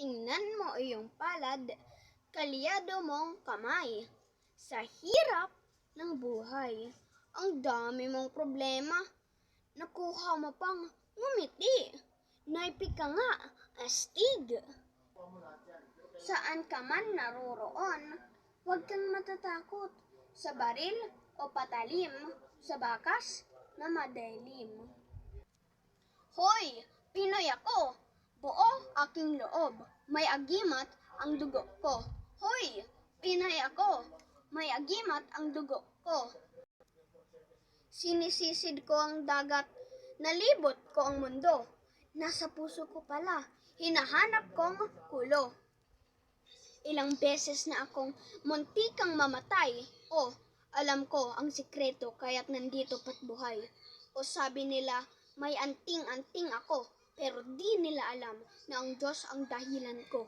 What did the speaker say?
tingnan mo iyong palad, kalyado mong kamay. Sa hirap ng buhay, ang dami mong problema. Nakuha mo pang ngumiti. Naipik ka nga, astig. Saan ka man naroroon, huwag kang matatakot. Sa baril o patalim, sa bakas na madilim. Hoy, Pinoy ako! Buo aking loob, may agimat ang dugo ko. Hoy, Pinoy ako! May agimat ang dugo ko. Sinisisid ko ang dagat, nalibot ko ang mundo. Nasa puso ko pala, hinahanap kong kulo. Ilang beses na akong muntikang mamatay. O, alam ko ang sikreto kaya't nandito pat buhay. O sabi nila, may anting-anting ako. Pero di nila alam na ang Diyos ang dahilan ko.